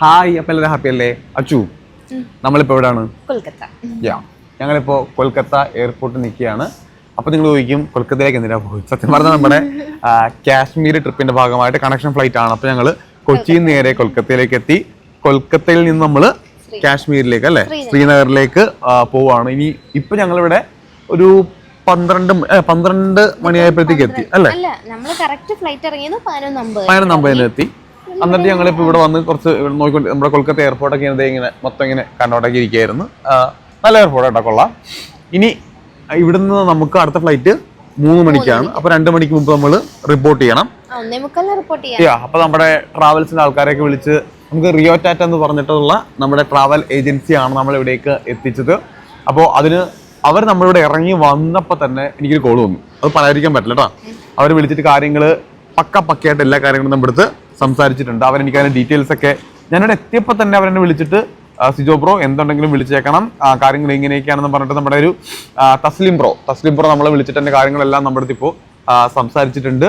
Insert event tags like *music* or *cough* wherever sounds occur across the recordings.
Hi അപ്പം എല്ലാവരും happy അല്ലേ? അച്ചു നമ്മളിപ്പോൾ എവിടെയാണ് കൊൽക്കത്ത. യാ ഞങ്ങളിപ്പോൾ കൊൽക്കത്ത എയർപോർട്ടിൽ നിൽക്കുകയാണ്. അപ്പോൾ നിങ്ങൾ ചോദിക്കും കൊൽക്കത്തയിലേക്ക് എന്തിനാ പോയി സത്യം പറഞ്ഞാൽ നമ്മുടെ കാശ്മീർ ട്രിപ്പിന്റെ ഭാഗമായിട്ട് കണക്ഷൻ ഫ്ലൈറ്റ് ആണ്. അപ്പോൾ ഞങ്ങൾ കൊച്ചിയിൽ നിന്ന് നേരെ കൊൽക്കത്തയിലേക്ക് എത്തി. കൊൽക്കത്തയിൽ നിന്ന് നമ്മൾ കാശ്മീരിലേക്ക് അല്ലേ? ശ്രീനഗറിലേക്ക് പോവാണ്. ഇനി ഇപ്പൊ ഞങ്ങളിവിടെ ഒരു പന്ത്രണ്ട് പന്ത്രണ്ട് മണിയായപ്പോഴത്തേക്ക് എത്തി അല്ലേ? പതിനൊന്ന് പതിനൊന്നാം പതിനൊന്ന് അമ്പതിന് എത്തി. എന്നിട്ട് ഞങ്ങളിപ്പോൾ ഇവിടെ വന്ന് കുറച്ച് ഇവിടെ നോക്കിക്കൊണ്ട് നമ്മുടെ കൊൽക്കത്ത എയർപോർട്ടൊക്കെ ഇങ്ങനെ മൊത്തം ഇങ്ങനെ കണ്ടോട്ടൊക്കെ ഇരിക്കുകയായിരുന്നു നല്ല എയർപോർട്ട് കേട്ടോ കൊള്ളാം. ഇനി ഇവിടുന്ന് നമുക്ക് അടുത്ത ഫ്ലൈറ്റ് മൂന്ന് മണിക്കാണ്. അപ്പൊ രണ്ട് മണിക്ക് മുമ്പ് നമ്മൾ റിപ്പോർട്ട് ചെയ്യണം. അപ്പൊ നമ്മുടെ ട്രാവൽസിന്റെ ആൾക്കാരെയൊക്കെ വിളിച്ച് നമുക്ക് റിയോ ടാറ്റ എന്ന് പറഞ്ഞിട്ടുള്ള നമ്മുടെ ട്രാവൽ ഏജൻസിയാണ് നമ്മൾ ഇവിടേക്ക് എത്തിച്ചത്. അപ്പോൾ അതിന് അവർ നമ്മളിവിടെ ഇറങ്ങി വന്നപ്പോൾ തന്നെ എനിക്കൊരു കോൾ വന്നു. അത് പറയാതിരിക്കാൻ പറ്റില്ല കേട്ടോ അവർ വിളിച്ചിട്ട് കാര്യങ്ങൾ പക്ക പക്കയായിട്ട് എല്ലാ കാര്യങ്ങളും നമ്മുടെ അടുത്ത് സംസാരിച്ചിട്ടുണ്ട്. അവൻ എനിക്ക് അതിന്റെ ഡീറ്റെയിൽസ് ഒക്കെ ഞാനിവിടെ എത്തിയപ്പോൾ തന്നെ അവരെന്നെ വിളിച്ചിട്ട് സിജോ ബ്രോ എന്തുണ്ടെങ്കിലും വിളിച്ചേക്കണം. കാര്യങ്ങൾ ഇങ്ങനെയൊക്കെയാണെന്ന് പറഞ്ഞിട്ട് നമ്മുടെ ഒരു തസ്ലിം ബ്രോ. തസ്ലിം ബ്രോ നമ്മളെ വിളിച്ചിട്ട് എന്റെ കാര്യങ്ങളെല്ലാം നമ്മുടെ അടുത്ത് ഇപ്പോൾ സംസാരിച്ചിട്ടുണ്ട്.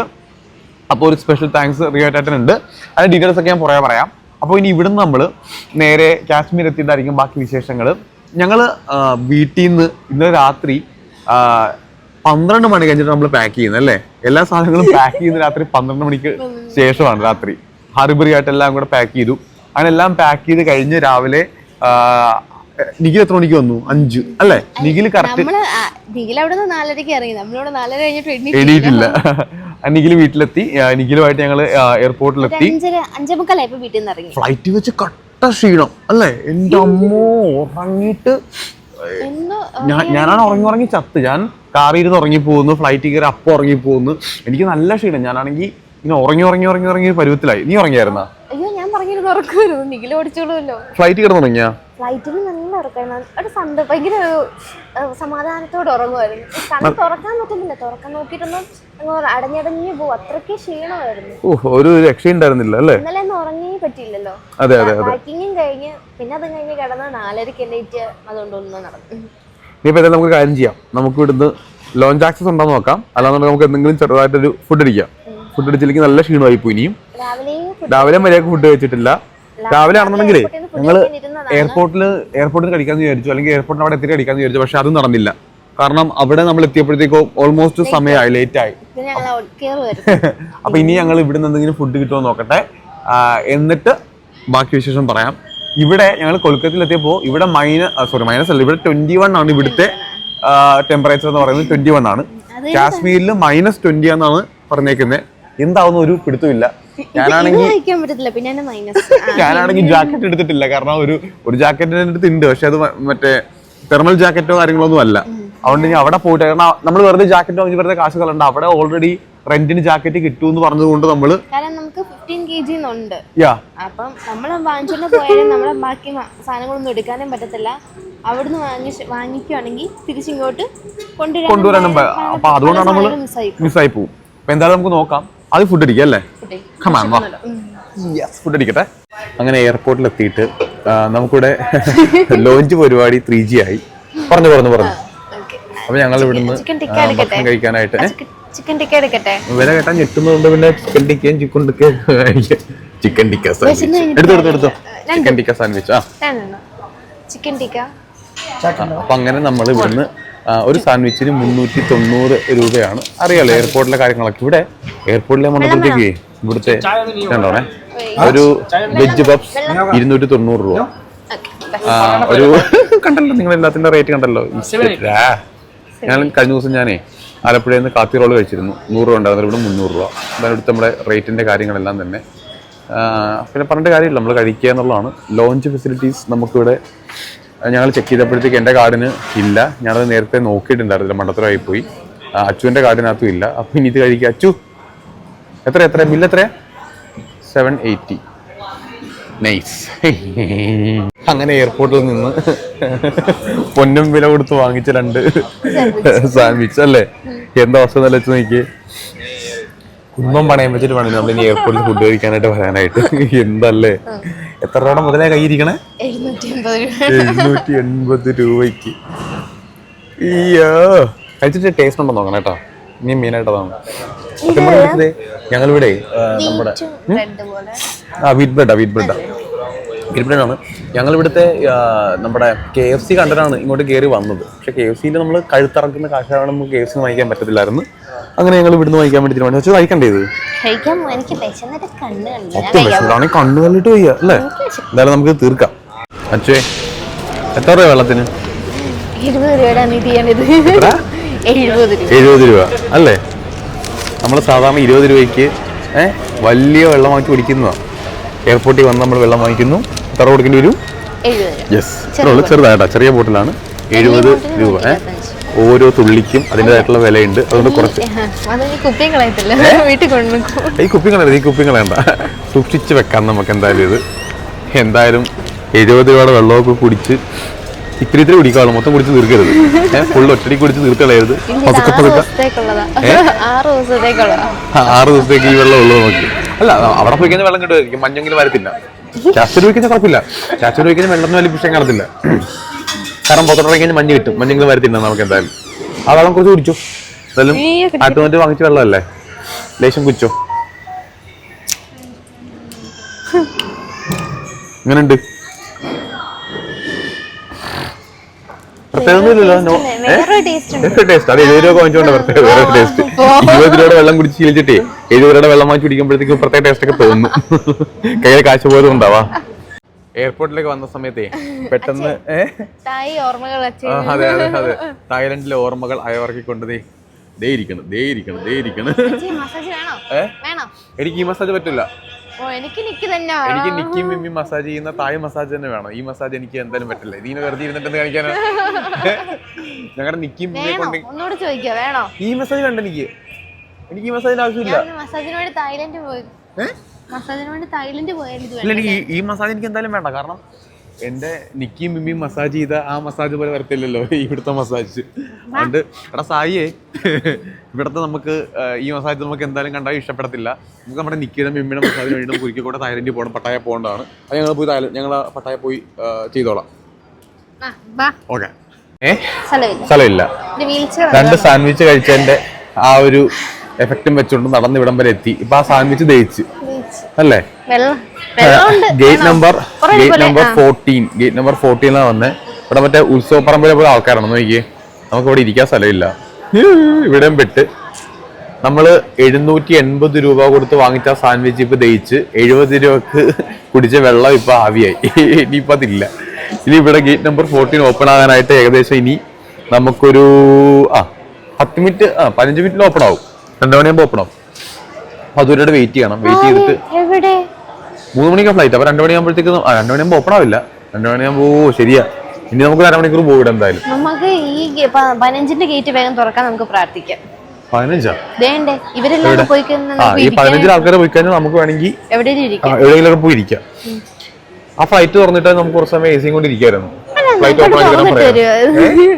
അപ്പോൾ ഒരു സ്പെഷ്യൽ താങ്ക്സ് റിയോ ഉണ്ട്. അതിന്റെ ഡീറ്റെയിൽസ് ഒക്കെ ഞാൻ പുറകെ പറയാം. അപ്പോൾ ഇനി ഇവിടുന്ന് നമ്മൾ നേരെ കാശ്മീർ എത്തിയിട്ടായിരിക്കും ബാക്കി വിശേഷങ്ങൾ ഞങ്ങൾ വീട്ടിൽ നിന്ന് ഇന്നലെ രാത്രി പന്ത്രണ്ട് മണി കഴിഞ്ഞിട്ട് നമ്മൾ പാക്ക് ചെയ്യുന്നത് അല്ലേ? എല്ലാ സാധനങ്ങളും പാക്ക് ചെയ്യുന്ന രാത്രി പന്ത്രണ്ട് മണിക്ക് ശേഷമാണ് രാത്രി. ഹറിബറി ആയിട്ട് എല്ലാം കൂടെ പാക്ക് ചെയ്തു. അങ്ങനെ എല്ലാം പാക്ക് ചെയ്ത് കഴിഞ്ഞ് രാവിലെ നിഖിൽ എത്ര മണിക്ക് വന്നു? അഞ്ചു അല്ലേ? നിഖിൽ കറക്റ്റ് അവിടെ നിന്ന് നാലരക്ക് ഇറങ്ങി. നമ്മളിവിടെ നാലര കഴിഞ്ഞിട്ട്. എണീറ്റില്ല. നിഖിൽ വീട്ടിലെത്തി. നിഖിലുമായിട്ട് ഞങ്ങൾ എയർപോർട്ടിലെത്തി ഫ്ലൈറ്റ് വെച്ച് കട്ട ക്ഷീണം അല്ലേ? എന്റെ അമ്മോ ഉറങ്ങിയിട്ട് ഞാൻ ഞാനാണ് ഉറങ്ങി ഉറങ്ങി ചത്ത്. ഞാൻ കാറിൽ ഇരുന്ന് ഉറങ്ങി പോകുന്നു ഫ്ലൈറ്റിൽ കയറി അപ്പം ഉറങ്ങി പോകുന്നു എനിക്ക് നല്ല ക്ഷീണം. ഞാനാണെങ്കിൽ ഇങ്ങനെ ഉറങ്ങി ഉറങ്ങി ഉറങ്ങി ഉറങ്ങി പരുവത്തിലായി. നീ ഉറങ്ങിയായിരുന്ന? ഞാൻ പറഞ്ഞിരുന്നു ഉറക്കുമായിരുന്നു. നിഖിൽ ഓടിച്ചോളൂല്ലോ ഫ്ലൈറ്റ് ഫ്ലൈറ്റിൽ നല്ല ഉറക്കായിരുന്നു. ഒരു സന്ത ഭയങ്കര ഒരു സമാധാനത്തോടെ ഉറങ്ങുമായിരുന്നു. കണ്ണ് തുറക്കാൻ പറ്റുന്നില്ല. തുറക്കാൻ നോക്കിയിട്ടൊന്നും അങ്ങ് ഉറ- അടഞ്ഞടഞ്ഞു പോകും അത്രയ്ക്ക് ക്ഷീണമായിരുന്നു. ഓ ഒരു രക്ഷയുണ്ടായിരുന്നില്ല അല്ലേ? ഇന്നലെ ഒന്നും ഉറങ്ങി പറ്റിയില്ലല്ലോ. അതെ അതെ അതെ. പാക്കിങ്ങും കഴിഞ്ഞ് പിന്നെ അത് കഴിഞ്ഞ് കിടന്ന് നാലരക്ക് എണ്ണീറ്റ് അതുകൊണ്ട് ഒന്നും നടന്നു ഇനിയിപ്പോൾ നമുക്ക് കാര്യം ചെയ്യാം. നമുക്ക് ഇവിടുന്ന് ലോഞ്ച് ആക്സസ് ഉണ്ടോ നോക്കാം. അല്ലാന്നുണ്ടെങ്കിൽ നമുക്ക് എന്തെങ്കിലും ചെറുതായിട്ടൊരു ഫുഡ് അടിക്കാം. ഫുഡ് അടിച്ചില്ലെങ്കിൽ നല്ല ക്ഷീണമായി പോയി ഇനിയും. രാവിലെ മര്യാദയ്ക്ക് ഫുഡ് കഴിച്ചിട്ടില്ല. രാവിലെ ആണെന്നുണ്ടെങ്കിലേ ഞങ്ങൾ നിന്ന്. എയർപോർട്ടിൽ എയർപോർട്ടിൽ കഴിക്കാന്ന് വിചാരിച്ചു. അല്ലെങ്കിൽ എയർപോർട്ടിൽ അവിടെ എത്തിയിട്ട് കഴിക്കാന്ന് വിചാരിച്ചു. പക്ഷെ അതും നടന്നില്ല. കാരണം അവിടെ നമ്മൾ എത്തിയപ്പോഴത്തേക്കും ഓൾമോസ്റ്റ് സമയമായി ലേറ്റ് ആയി. അപ്പൊ *laughs* ഇനി ഞങ്ങൾ ഇവിടുന്ന് എന്തെങ്കിലും ഫുഡ് കിട്ടുമോ നോക്കട്ടെ. എന്നിട്ട് ബാക്കി വിശേഷം പറയാം. ഇവിടെ ഞങ്ങൾ കൊൽക്കത്തയിൽ എത്തിയപ്പോൾ ഇവിടെ മൈനസ് സോറി മൈനസ് അല്ല. ഇവിടെ ട്വന്റി വൺ ആണ് ഇവിടുത്തെ ടെമ്പറേച്ചർ എന്ന് പറയുന്നത് ട്വന്റി വൺ ആണ് കാശ്മീരിൽ മൈനസ് ട്വന്റി ആണെന്നാണ് പറഞ്ഞേക്കുന്നത് എന്താവുന്ന ഒരു പിടുത്തമില്ല ഞാനാണെങ്കിൽ എന്നെ ജാക്കറ്റ് *laughs* എടുത്തിട്ടില്ല. കാരണം ഒരു ഒരു ജാക്കറ്റ് അടുത്ത് ഉണ്ട് പക്ഷെ അത് മറ്റേ തെർമൽ ജാക്കറ്റോ കാര്യങ്ങളോ ഒന്നും അല്ല. അതുകൊണ്ട് ഞാൻ അവിടെ പോയിട്ട് കാരണം നമ്മൾ വെറുതെ ജാക്കറ്റ് വാങ്ങി വെറുതെ കാശ് കളണ്ട അവിടെ ഓൾറെഡി റെന്റിന് ജാക്കറ്റ് കിട്ടുമെന്ന് പറഞ്ഞതുകൊണ്ട് നമ്മൾ കാരണം നമുക്ക് ഫിഫ്റ്റീൻ കെ ജി ഉണ്ട് യാ അപ്പം നമ്മൾ വാങ്ങിച്ചോണ്ട് പോയാലും നമ്മളെ ബാക്കി സാധനങ്ങളൊന്നും എടുക്കാനും പറ്റത്തില്ല. അവിടുന്ന് വാങ്ങി വാങ്ങിക്കുവാണെങ്കിൽ തിരിച്ചിങ്ങോട്ട് കൊണ്ടുവരാനും അപ്പൊ അതുകൊണ്ടാണ് നമ്മൾ മിസ്സായി മിസ്സായി പോകും. അപ്പൊ എന്തായാലും നമുക്ക് നോക്കാം. അത് ഫുഡ് അടിക്കാം അല്ലേ? പോട്ടെ. Come on, വാ. ഉം. ഫുഡ് അടിക്കട്ടെ. അങ്ങനെ എയർപോർട്ടിൽ എത്തിയിട്ട് നമുക്കിവിടെ *laughs* ലോഞ്ച് പരിപാടി ത്രീ ജി ആയി. പറഞ്ഞു പറഞ്ഞു പറഞ്ഞു. അപ്പൊ ഞങ്ങൾ ഇവിടുന്ന് ടിക്ക ഭക്ഷണം കഴിക്കാനായിട്ട് ചിക്കൻ- ടിക്ക എടുക്കട്ടെ? വില കേട്ടാ ഞെട്ടുന്നതുകൊണ്ട് പിന്നെ ചിക്കൻ ടിക്കയും ചിക്കൻ ടിക്കയും ചിക്കൻ ടിക്ക സാൻഡ്വിച്ച് എടുത്തു എടുത്തു എടുത്തു. ചിക്കൻ ടിക്ക സാൻഡ്വിച്ച് ആ. ചിക്കൻ ടിക്ക അപ്പൊ അങ്ങനെ നമ്മൾ ഇവിടുന്ന് ഒരു സാൻഡ്വിച്ചിന് മുന്നൂറ്റി തൊണ്ണൂറ് രൂപയാണ്. അറിയാലോ എയർപോർട്ടിലെ കാര്യങ്ങളൊക്കെ. ഇവിടെ എയർപോർട്ടിലെ മണ്ഡലത്തേക്ക് ഇവിടുത്തെ കണ്ടോണേ ഒരു വെജ് പപ്സ് ഇരുന്നൂറ്റി തൊണ്ണൂറ് രൂപ. ഓക്കെ ഒരു *laughs* കണ്ടല്ലോ നിങ്ങൾ എല്ലാത്തിന്റെ റേറ്റ് കണ്ടല്ലോ. ഞാൻ കഴിഞ്ഞ ദിവസം ഞാനേ ആലപ്പുഴയിൽ നിന്ന് കാത്തി റോൾ കഴിച്ചിരുന്നു. നൂറ് രൂപ ഉണ്ടായിരുന്നു. ഇവിടെ മുന്നൂറ് രൂപ. അതാണ് ഇവിടുത്തെ നമ്മുടെ റേറ്റിന്റെ കാര്യങ്ങളെല്ലാം തന്നെ. പിന്നെ പറഞ്ഞ കാര്യമില്ല. നമ്മൾ കഴിക്കുക എന്നുള്ളതാണ്. ലോഞ്ച് ഫെസിലിറ്റീസ് നമുക്കിവിടെ ഞങ്ങൾ ചെക്ക് ചെയ്തപ്പോഴത്തേക്ക് എന്റെ കാർഡിന് ഇല്ല. ഞാനത് നേരത്തെ നോക്കിയിട്ടുണ്ടായിരുന്നില്ല. മണ്ടത്തരമായി പോയി. അച്ചുവിന്റെ കാർഡിനകത്തും ഇല്ല. അപ്പം ഇനി ഇത് കഴിക്കുക. അച്ചു എത്ര എത്ര ബില്ല് എത്ര സെവൻ എയ്റ്റി നൈസ് അങ്ങനെ എയർപോർട്ടിൽ നിന്ന് പൊന്നും വില കൊടുത്ത് വാങ്ങിച്ച രണ്ട് സാൻഡ്വിച്ച് അല്ലേ? എന്താ അവസ്ഥ നല്ല വെച്ച് നോക്കി കുടുംബം പണയം വെച്ചിട്ട് വേണം നമ്മൾ ഇനി എയർപോർട്ടിൽ ഫുഡ് കഴിക്കാനായിട്ട് വരാനായിട്ട്. എന്തല്ലേ? എത്ര രൂപ മുതലേ കൈയിരിക്കണേ എഴുന്നൂറ്റി എൺപത് രൂപയ്ക്ക്. കഴിച്ചിട്ട് ടേസ്റ്റ് ഉണ്ടോ നോക്കണം കേട്ടോ. ഇനി മെയിനായിട്ടതാണ്. സത്യം പറഞ്ഞാൽ ഞങ്ങളിവിടെ നമ്മുടെ ആ വീറ്റ് ബ്രെഡാ വീറ്റ് ബ്രെഡാ വീറ്റ് ഞങ്ങൾ ഇവിടുത്തെ ആ, നമ്മുടെ കെ എഫ് സി കണ്ടിട്ടാണ് ഇങ്ങോട്ട് കയറി വന്നത്. പക്ഷെ കെ എഫ് സിയിൽ നമ്മൾ കഴുത്തിറക്കുന്ന കാശാണ് നമുക്ക് കെ എഫ് സി വാങ്ങിക്കാൻ പറ്റത്തില്ലായിരുന്നു. അങ്ങനെ ഞങ്ങൾ ഇവിടുന്ന് വാങ്ങിക്കാൻ വേണ്ടി തീരുമാനിച്ചു. പക്ഷേ വായിക്കണ്ടേ ഇത്? കണ്ണ് കണ്ടിട്ട് വയ്യ അല്ലേ? എന്തായാലും നമുക്ക് തീർക്കാം. അച്ഛേ എത്ര രൂപ വെള്ളത്തിന്? ഇരുപത് രൂപയുടെ നിധിയാണിത് എഴുപത് രൂപ. അല്ലേ? നമ്മൾ സാധാരണ ഇരുപത് രൂപയ്ക്ക് ഏഹ് വലിയ വെള്ളം വാങ്ങി കുടിക്കുന്നതാണ് എയർപോർട്ടിൽ വന്ന് നമ്മൾ വെള്ളം വാങ്ങിക്കുന്നു. എത്ര കൊടുക്കേണ്ടി വരും? യെസ് ഉള്ളു ചെറുതായിട്ടാ. ചെറിയ ബോട്ടിലാണ് എഴുപത് രൂപ ഏഹ് ഓരോ തുള്ളിക്കും അതിന്റെതായിട്ടുള്ള വിലയുണ്ട്. അതുകൊണ്ട് കുറച്ച്. ഈ കുപ്പി വേണ്ട ഈ കുപ്പി കളയണ്ട. സൂക്ഷിച്ച് വെക്കാം നമുക്ക് എന്തായാലും ഇത്. എന്തായാലും എഴുപത് രൂപയുടെ വെള്ളമൊക്കെ കുടിച്ച് ഇത്തിരി ഇത്തിരി കുടിക്കാവുള്ളൂ. മൊത്തം കുടിച്ച് തീർക്കരുത്. *laughs* ഫുള്ള് ഒറ്റടി കുടിച്ച് തീർക്കളയരുത് പതുക്കെ പതുക്കെ. ആറ് ദിവസത്തേക്ക് ഈ വെള്ളം ഉള്ളൂ നമുക്ക്. അല്ല അവിടെ പോയി കഴിഞ്ഞാൽ വെള്ളം കിട്ടുമായിരിക്കും. മഞ്ഞെങ്കിലും വരത്തില്ല. ചാച്ചു വയ്ക്കുന്ന കുഴപ്പമില്ല. ചാച്ചടി വയ്ക്കുന്ന വെള്ളത്തിന് വലിയ വിഷയം കാണത്തില്ല. കാരണം പുറത്തോട്ട് കഴിഞ്ഞാൽ മഞ്ഞ് കിട്ടും. മഞ്ഞെങ്കിലും വരത്തില്ല നമുക്ക് എന്തായാലും. ആ വെള്ളം കുറച്ച് കുടിച്ചു. എന്തായാലും ആട്ടുമറ്റ് വാങ്ങിച്ച വെള്ളമല്ലേ? ലേശം കുടിച്ചോ. *laughs* എങ്ങനെയുണ്ട് പ്രത്യേകമൊന്നുമില്ലല്ലോ നോ ഏ വേറൊരു ടേസ്റ്റ് ഉണ്ട് വേറെ ടേസ്റ്റ് അത് എഴുപത് രൂപ വാങ്ങിച്ചോണ്ട് പ്രത്യേക വേറെ ടേസ്റ്റ് ഇരുപത് രൂപയുടെ വെള്ളം കുടിച്ച് ശീലിച്ചിട്ടേ എഴുപത് രൂപയുടെ വെള്ളം വാങ്ങിച്ച് കുടിക്കുമ്പോഴത്തേക്കും പ്രത്യേക ടേസ്റ്റ് ഒക്കെ തോന്നും. *laughs* കയ്യിൽ കാശ് പോലും ഉണ്ടാവാ. എയർപോർട്ടിലേക്ക് വന്ന സമയത്തേ പെട്ടെന്ന് അതെ അതെ അതെ. തായ്ലൻഡിലെ ഓർമ്മകൾ അയവർക്കിക്കൊണ്ട് ദേ ദേ ഇരിക്കണം ദേ ഇരിക്കണം ദേ ഇരിക്കണം. എനിക്ക് ഈ മസാജ് പറ്റില്ല. ഓ എനിക്ക് നിക്ക് തന്നെ എനിക്ക് നിക്കി നിക്കിയും മസാജ് ചെയ്യുന്ന തായ് മസാജ് തന്നെ വേണം. ഈ മസാജ് എനിക്ക് എന്തായാലും പറ്റില്ല. ഇതിനെ വെറുതെ ഇരുന്നിട്ട് എന്ത് കാണിക്കാനാ? ഞങ്ങളുടെ നിക്കി മിമ്മിയെ കൊണ്ട് ഒന്നുകൂടെ ചോദിക്കോ വേണോ? ഈ മസാജ് കണ്ട എനിക്ക് എനിക്ക് ഈ മസാജിന് ആവശ്യമില്ല. മസാജിന് വേണ്ടി തായ്ലൻഡ് പോയി. മസാജിന് വേണ്ടി തായ്ലൻഡ് പോയാലും ഈ മസാജ് എനിക്ക് എന്തായാലും വേണ്ട. കാരണം എന്റെ നിക്കിയും മിമ്മിയും മസാജ് ചെയ്ത ആ മസാജ് പോലെ വരത്തില്ലല്ലോ ഇവിടുത്തെ മസാജ് അതുകൊണ്ട് എടാ സായിയെ ഇവിടുത്തെ നമുക്ക് ഈ മസാജ് നമുക്ക് എന്തായാലും കണ്ടാൽ ഇഷ്ടപ്പെടത്തില്ല. നമുക്ക് നമ്മുടെ നിക്കിയുടെ മിമ്മിയുടെ മസാജിന് വേണ്ടി കൂടെ തായ്ലൻഡിൽ പോകണം പട്ടായ പോകേണ്ടതാണ്. അത് ഞങ്ങൾ പോയി തായ്ലൻഡ് ഞങ്ങൾ പട്ടായ പോയി ചെയ്തോളാം. ഓക്കെ. സ്ഥലമില്ല. രണ്ട് സാൻഡ്വിച്ച് കഴിച്ചതിന്റെ ആ ഒരു എഫക്റ്റും വെച്ചുകൊണ്ട് നടന്ന് ഇവിടം വരെ എത്തി. ഇപ്പൊ ആ സാൻഡ്വിച്ച് ദഹിച്ച്. അല്ലേ? Gate number gate number. Fourteen gate number ഫോർട്ടീനാ വന്നേ. ഇവിടെ മറ്റേ ഉത്സവപ്പറമ്പിലെ പോലെ ആൾക്കാരാണ് നോക്കിയേ. നമുക്ക് ഇവിടെ ഇരിക്കാൻ സ്ഥലമില്ല. ഇവിടെയും പെട്ട്. നമ്മൾ എഴുന്നൂറ്റി എൺപത് രൂപ കൊടുത്ത് വാങ്ങിച്ച സാൻഡ്വിച്ച് ഇപ്പൊ ദയിച്ച് എഴുപത് രൂപക്ക് കുടിച്ച വെള്ളം ഇപ്പൊ ആവിയായി. ഇനിയിപ്പോ അതില്ല. ഇനി ഇവിടെ ഗേറ്റ് നമ്പർ ഫോർട്ടീൻ ഓപ്പൺ ആകാനായിട്ട് ഏകദേശം ഇനി നമുക്കൊരു ആ പത്ത് മിനിറ്റ് ആ പതിനഞ്ച് മിനിറ്റിൽ ഓപ്പൺ ആവും. രണ്ടു മണിയാകുമ്പോൾ ഓപ്പൺ ആവും. അതുവരെ വെയിറ്റ് ചെയ്യണം. വെയിറ്റ് ചെയ്തിട്ട് മൂന്ന് മണിക്കാണ് ഫ്ലൈറ്റ് അപ്പൊ രണ്ടു മണിയാകുമ്പോഴത്തേക്ക് ആ രണ്ടു മണിയാകുമ്പോൾ ഓപ്പൺ ആവില്ല. രണ്ടു മണിയാകുമ്പോ ഓ ശരിയാ. ഇനി നമുക്ക് അരമണിക്കൂർ പോകും എന്തായാലും. നമുക്ക് ഈ പതിനഞ്ചിന്റെ ഗേറ്റ് വേഗം തുറക്കാൻ നമുക്ക് പ്രാർത്ഥിക്കാം. പതിനഞ്ചാ? വേണ്ടേ? ഇവരെല്ലാം പോയി കഴിഞ്ഞാൽ ആ ഈ ഇരിക്കാൻ പതിനഞ്ചിൽ ആൾക്കാരെ പോയി കഴിഞ്ഞാൽ നമുക്ക് വേണമെങ്കിൽ എവിടെയും ഇരിക്കാം. എവിടെയെങ്കിലൊക്കെ പോയി ഇരിക്കാം. ആ ഫ്ലൈറ്റ് തുറന്നിട്ട് നമുക്ക് കുറച്ച് സമയം എ സിയും കൊണ്ട് ഇരിക്കായിരുന്നു. ഫ്ലൈറ്റ് ഓപ്പൺ ആക്കി തരാൻ പറയാം.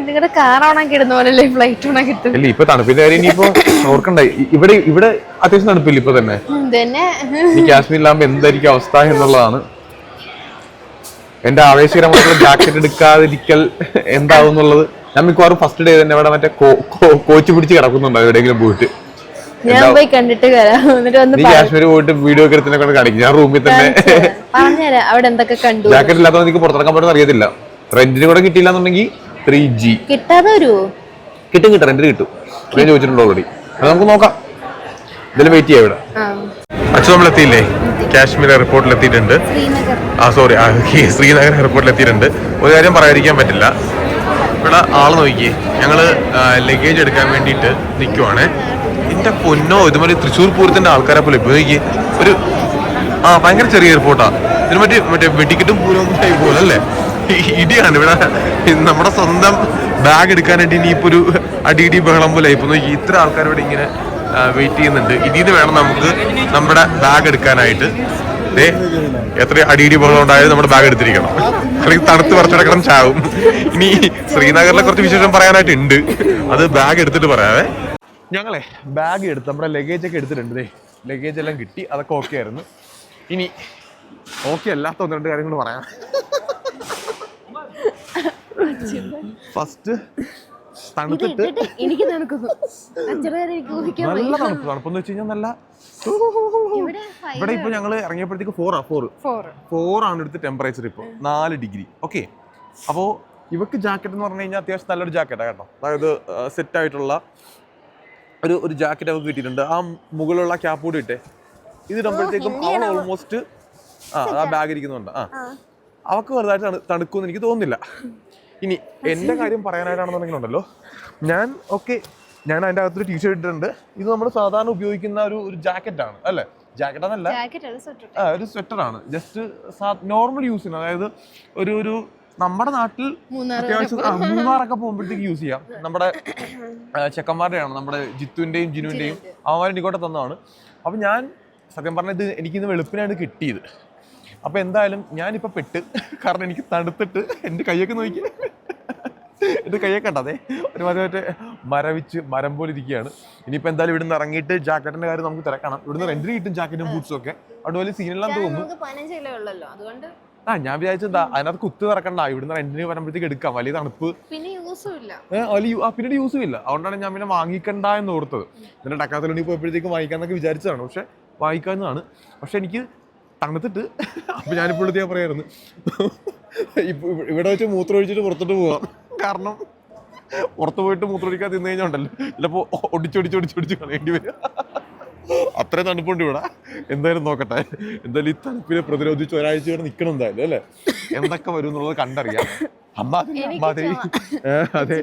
നിങ്ങളുടെ കാർ ഓണാക്കി ഇടുന്ന പോലെ ഫ്ലൈറ്റ് ഇട്ടു ഇല്ല ഇപ്പൊ തണുപ്പിന്റെ കാര്യം ഇനിയിപ്പോ ഓർക്കണ്ട ഇവിടെ ഇവിടെ അത്യാവശ്യം തണുപ്പില്ല ഇപ്പൊ തന്നെ. തന്നെ. ഈ കാശ്മീരിലാകുമ്പോ എന്തായിരിക്കും അവസ്ഥ എന്നുള്ളതാണ്. എന്റെ ആവേശകരമായിട്ടുള്ള ജാക്കറ്റ് എടുക്കാതിരിക്കൽ എന്താവും എന്നുള്ളത് ഞാൻ മിക്കവാറും ഫസ്റ്റ് ഡേ തന്നെ ഇവിടെ മറ്റേ കോച്ച് പിടിച്ച് കിടക്കുന്നുണ്ടോ എവിടെയെങ്കിലും പോയിട്ട്. ഞാൻ പോയി കണ്ടിട്ട് വരാം. എന്നിട്ട് വന്ന് നീ കാശ്മീർ പോയിട്ട് വീഡിയോ ഒക്കെ എടുത്തിനെ കൊണ്ട് കാണിക്കും. ഞാൻ റൂമിൽ തന്നെ പറഞ്ഞുതരാം. അവിടെ എന്തൊക്കെ കണ്ടു? ജാക്കറ്റ് ഇല്ലാത്തത് എനിക്ക് പുറത്തിറക്കാൻ പറ്റുന്ന അറിയത്തില്ല. റെന്റിന് കൂടെ കിട്ടിയില്ല എന്നുണ്ടെങ്കിൽ ത്രീ ജി കിട്ടാതെ വരുമോ കിട്ടും കിട്ടും. റെന്റിന് കിട്ടും. ഞാൻ ചോദിച്ചിട്ടുണ്ട് ഓൾറെഡി അത് നമുക്ക് നോക്കാം. ഇതിൽ വെയിറ്റ് ചെയ്യാം ഇവിടെ. അച്ഛൻ നമ്മൾ എത്തിയില്ലേ കാശ്മീർ എയർപോർട്ടിൽ എത്തിയിട്ടുണ്ട് ആ സോറി ശ്രീനഗർ എയർപോർട്ടിൽ എത്തിയിട്ടുണ്ട് ഒരു കാര്യം പറയാതിരിക്കാൻ പറ്റില്ല. ഇവിടെ ആൾ നോക്കിയേ. ഞങ്ങൾ ലഗേജ് എടുക്കാൻ വേണ്ടിയിട്ട് നിൽക്കുവാണ് എന്റെ പൊന്നോ ഇതുമാതിരി തൃശ്ശൂർ പൂരത്തിന്റെ ആൾക്കാരെ പോലെ. ഉപയോഗിക്കുക ഒരു ആ ഭയങ്കര ചെറിയ എയർപോർട്ടാ ഇതിന് മറ്റേ മറ്റേ വെടിക്കെട്ടും പൂരവും പോലെ അല്ലേ? ഇടിയാണ്. ഇവിടെ നമ്മുടെ സ്വന്തം ബാഗ് എടുക്കാനായിട്ട് ഇനിയിപ്പോ ഒരു അടിയിടി ബഹളം പോലെ ഇപ്പൊ നോക്കി ഇത്ര ആൾക്കാർ ഇവിടെ ഇങ്ങനെ വെയിറ്റ് ചെയ്യുന്നുണ്ട്. ഇതിൽ നിന്ന് വേണം നമുക്ക് നമ്മുടെ ബാഗ് എടുക്കാനായിട്ട്. ദേ എത്ര അടിയിടി ബഹളം ഉണ്ടായത് നമ്മുടെ ബാഗ് എടുത്തിരിക്കണം. അല്ലെങ്കിൽ തണുത്ത് പറിച്ചെടുക്കണം ചാവും. ഇനി ശ്രീനഗറിലെ കുറച്ച് വിശേഷം പറയാനായിട്ട് ഉണ്ട് അത് ബാഗ് എടുത്തിട്ട് പറയാവേ. ഞങ്ങളെ ബാഗ് എടുത്ത് നമ്മുടെ ലഗേജ് ഒക്കെ എടുത്തിട്ടുണ്ട്. ലഗേജ് എല്ലാം കിട്ടി. അതൊക്കെ ഓക്കെ ആയിരുന്നു. ഇനി ഓക്കെ അല്ലാത്ത ഒന്ന് രണ്ട് കാര്യങ്ങൾ പറയാം. ഫസ്റ്റ് തണുത്തിട്ട് എനിക്ക് നല്ല തണുപ്പ്. തണുപ്പെന്ന് വെച്ച് കഴിഞ്ഞാൽ നല്ല ഇവിടെ ഇപ്പൊ ഞങ്ങൾ ഇറങ്ങിയപ്പോഴത്തേക്ക് ഫോറാ ഫോർ four. ഫോർ ആണ് ഇവിടുത്തെ ടെമ്പറേച്ചർ ഇപ്പൊ. നാല് ഡിഗ്രി. ഓക്കെ അപ്പോ ഇവക്ക് ജാക്കറ്റ് എന്ന് പറഞ്ഞു കഴിഞ്ഞാൽ അത്യാവശ്യം നല്ലൊരു ജാക്കറ്റാണ് കേട്ടോ. അതായത് സെറ്റ് ആയിട്ടുള്ള ഒരു ഒരു ജാക്കറ്റ് അവർക്ക് കിട്ടിയിട്ടുണ്ട്. ആ മുകളിലുള്ള ക്യാപ്പ് കൂടി ഇട്ടേ. ഇത് ഇടുമ്പോഴത്തേക്കും അവൾ ഓൾമോസ്റ്റ് ആ ആ ബാഗ് ഇരിക്കുന്നുണ്ട്. ആ. അവക്ക് വെറുതായിട്ട് തണു തണുക്കുമെന്ന് എനിക്ക് തോന്നുന്നില്ല. ഇനി എന്റെ കാര്യം പറയാനായിട്ടാണെന്നുണ്ടെങ്കിലുണ്ടല്ലോ ഞാൻ ഓക്കെ ഞാൻ അതിന്റെ അകത്തൊരു ടീഷർട്ട് ഇട്ടിട്ടുണ്ട്. ഇത് നമ്മൾ സാധാരണ ഉപയോഗിക്കുന്ന ഒരു ഒരു ജാക്കറ്റാണ് അല്ലേ? Jacket sweater. ആ, ഒരു സ്വെറ്ററാണ് ജസ്റ്റ് നോർമൽ യൂസിന് അതായത് ഒരു ഒരു നമ്മുടെ നാട്ടിൽ അത്യാവശ്യം മൂന്നാറൊക്കെ പോകുമ്പോഴത്തേക്ക് യൂസ് ചെയ്യാം. നമ്മുടെ ചെക്കന്മാരുടെയാണ് നമ്മുടെ ജിത്തുവിന്റെയും ജിനുവിന്റെയും അവന്മാരെ എനിക്കോട്ടെ തന്നതാണ്. അപ്പൊ ഞാൻ സത്യം പറഞ്ഞ ഇത് എനിക്കിന്ന് വെളുപ്പിനാണ് കിട്ടിയത്. അപ്പൊ എന്തായാലും ഞാനിപ്പോ പെട്ട്. കാരണം എനിക്ക് തണുത്തിട്ട് എന്റെ കൈയൊക്കെ നോക്കി. എന്റെ കൈയൊക്കെ ഉണ്ടതേ ഒരു മറ്റേ മറ്റേ മരവിച്ച് മരം പോലെ ഇരിക്കുകയാണ്. ഇനിയിപ്പോൾ എന്തായാലും ഇവിടുന്ന് ഇറങ്ങിയിട്ട് ജാക്കറ്റിന്റെ കാര്യം നമുക്ക് തിരക്കണം. ഇവിടുന്ന് റെന്റ് കിട്ടും ജാക്കറ്റും ബൂട്ട്സും ഒക്കെ. അതുകൊണ്ട് വലിയ സീനെല്ലാം തോന്നുന്നു ആ ഞാൻ വിചാരിച്ചെന്താ അതിനകത്ത് കുത്ത് നടക്കണ്ട ഇവിടുന്ന് റെന്റിന് വരുമ്പോഴത്തേക്ക് എടുക്കാം. വലിയ തണുപ്പ്. പിന്നെ പിന്നീട് യൂസും ഇല്ല. അതുകൊണ്ടാണ് ഞാൻ പിന്നെ വാങ്ങിക്കണ്ട എന്ന് ഓർത്തത്. പിന്നെ ടക്കാത്തലുണ്ടി പോയപ്പോഴത്തേക്കും വാങ്ങിക്കാന്നൊക്കെ വിചാരിച്ചതാണ്. പക്ഷെ വാങ്ങിക്കാവുന്നതാണ്. പക്ഷെ എനിക്ക് തണുത്തിട്ട്. അപ്പൊ ഞാനിപ്പോൾ ഞാൻ പറയായിരുന്നു. ഇപ്പൊ ഇവ- ഇവിടെ വെച്ച് മൂത്രമൊഴിച്ചിട്ട് പുറത്തോട്ട് പോവാം. കാരണം പുറത്ത് പോയിട്ട് മൂത്രമൊഴിക്കാതെ തിന്നു കഴിഞ്ഞാൽ ഉണ്ടല്ലോ. ചിലപ്പോൾ ഒടിച്ചൊടിച്ചൊടിച്ചൊടിച്ച് കളയേണ്ടി വരും. അത്രയും തണുപ്പുണ്ട് ഇവിടെ. എന്തായാലും നോക്കട്ടെ. എന്തായാലും ഈ തണുപ്പിനെ പ്രതിരോധിച്ച് ഒരാഴ്ച ഇവിടെ നിൽക്കണം എന്തായാലും അല്ലേ? എന്തൊക്കെ വരും എന്നുള്ളത് കണ്ടറിയാം. അമ്മാതിരി അമ്മാതിരി. അതെ.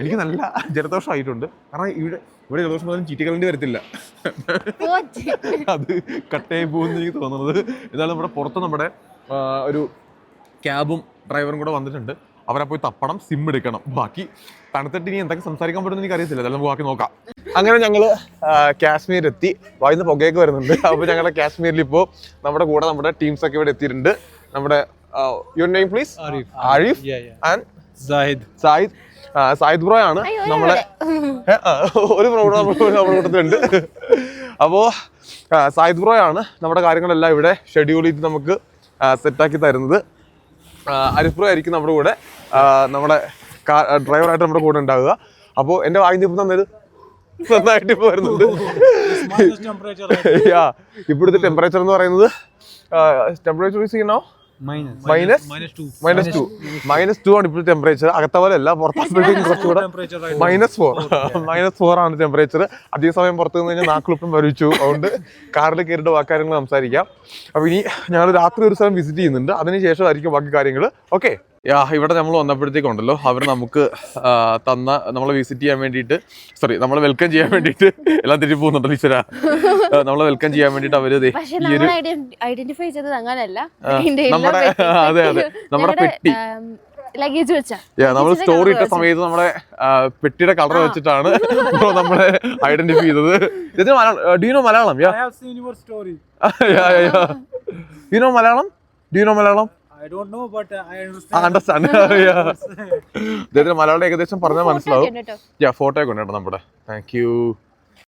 എനിക്ക് നല്ല ജലദോഷമായിട്ടുണ്ട്. കാരണം ഇവിടെ ഇവിടെ ജലദോഷം പോലും ചീറ്റിക്കളേണ്ടി വരത്തില്ല. അത് കട്ടയായി പോകുമെന്ന് എനിക്ക് തോന്നുന്നത്. എന്നാലും നമ്മുടെ പുറത്ത് നമ്മുടെ ഒരു ക്യാബും ഡ്രൈവറും കൂടെ വന്നിട്ടുണ്ട്. അവരെ പോയി തപ്പണം സിം എടുക്കണം. ബാക്കി തണുത്തിട്ട് ഇനി എന്തൊക്കെ സംസാരിക്കാൻ പറ്റുമെന്ന് എനിക്ക് അറിയത്തില്ല. അതെല്ലാം നമുക്ക് ബാക്കി നോക്കാം. അങ്ങനെ ഞങ്ങൾ കാശ്മീർ എത്തി വായിന്ന് പുകയൊക്കെ വരുന്നുണ്ട്. അപ്പോൾ ഞങ്ങളുടെ കാശ്മീരിൽ ഇപ്പോൾ നമ്മുടെ കൂടെ നമ്മുടെ ടീംസ് ഒക്കെ ഇവിടെ എത്തിയിട്ടുണ്ട്. നമ്മുടെ your name please Arif. Arif Yeah, yeah. And Sahid Sahid Sahid Sayid bro ആണ്. നമ്മളെ *laughs* ഒരു പ്രോഗ്രാം നമ്മുടെ കൂട്ടത്തിലുണ്ട്. അപ്പോൾ സായിദ് ബ്രോ ആണ് നമ്മുടെ കാര്യങ്ങളെല്ലാം ഇവിടെ ഷെഡ്യൂൾ ചെയ്ത് നമുക്ക് സെറ്റാക്കി തരുന്നത്. അരിഫ് ബ്രോ ആയിരിക്കും നമ്മുടെ കൂടെ നമ്മുടെ ഡ്രൈവറായിട്ട് നമ്മുടെ കൂടെ ഉണ്ടാവുക. അപ്പോൾ എന്റെ വാങ്ങി ഇപ്പം തന്നത് നന്നായിട്ട് ഇപ്പോൾ വരുന്നുണ്ട്? യാ *laughs* ഇപ്പോഴത്തെ ടെമ്പറേച്ചർ എന്ന് പറയുന്നത് ടെമ്പറേച്ചർ യൂസ് ചെയ്യണോ. Minus. Minus two minus two ആണ് ഇപ്പോൾ ടെമ്പറേച്ചർ അകത്തെ പോലെ അല്ല പുറത്താകുമ്പോഴത്തേക്കും കുറച്ചുകൂടെ. മൈനസ് ഫോർ മൈനസ് ഫോർ ആണ് ടെമ്പറേച്ചർ അധിക സമയം പുറത്ത് നിന്ന് കഴിഞ്ഞാൽ നാക്കുളിപ്പം വരച്ചു. അതുകൊണ്ട് കാറിൽ കയറിയിട്ട് ബാക്കി കാര്യങ്ങൾ സംസാരിക്കാം. അപ്പൊ ഇനി ഞങ്ങൾ രാത്രി ഒരു സ്ഥലം വിസിറ്റ് ചെയ്യുന്നുണ്ട്. അതിനുശേഷമായിരിക്കും ബാക്കി കാര്യങ്ങൾ. ഓക്കെ യാ ഇവിടെ നമ്മൾ വന്നപ്പോഴത്തേക്കുണ്ടല്ലോ അവർ നമുക്ക് തന്ന നമ്മളെ വിസിറ്റ് ചെയ്യാൻ വേണ്ടിയിട്ട് സോറി നമ്മളെ വെൽക്കം ചെയ്യാൻ വേണ്ടിയിട്ട് *laughs* എല്ലാം തിരിച്ചു പോകുന്നുണ്ടല്ലോ ഈശ്വര. നമ്മളെ വെൽക്കം ചെയ്യാൻ വേണ്ടിയിട്ട് അവർ ദേ ഈ ഒരു നമ്മൾ ഐഡന്റിഫൈ ചെയ്തത് അങ്ങനല്ല നമ്മുടെ അതെ അതെ. നമ്മുടെ പെട്ടി. ലഗേജ് വെച്ചാ. യാ നമ്മൾ സ്റ്റോറി ഇട്ട സമയത്ത് നമ്മുടെ പെട്ടിയുടെ കളർ വെച്ചിട്ടാണ് *laughs* നമ്മളെ ഐഡന്റിഫൈ ചെയ്തത്. Do you know Malayalam yeah. *laughs* You know Malayalam? Do you know Malayalam? I don't know, but I understand. Understand *laughs* ഇദ്ദേഹത്തിന് മലയാളം ഏകദേശം പറഞ്ഞാൽ മനസ്സിലാവും. ഫോട്ടോ ഒക്കെ ഉണ്ട് കേട്ടോ നമ്മുടെ. Thank you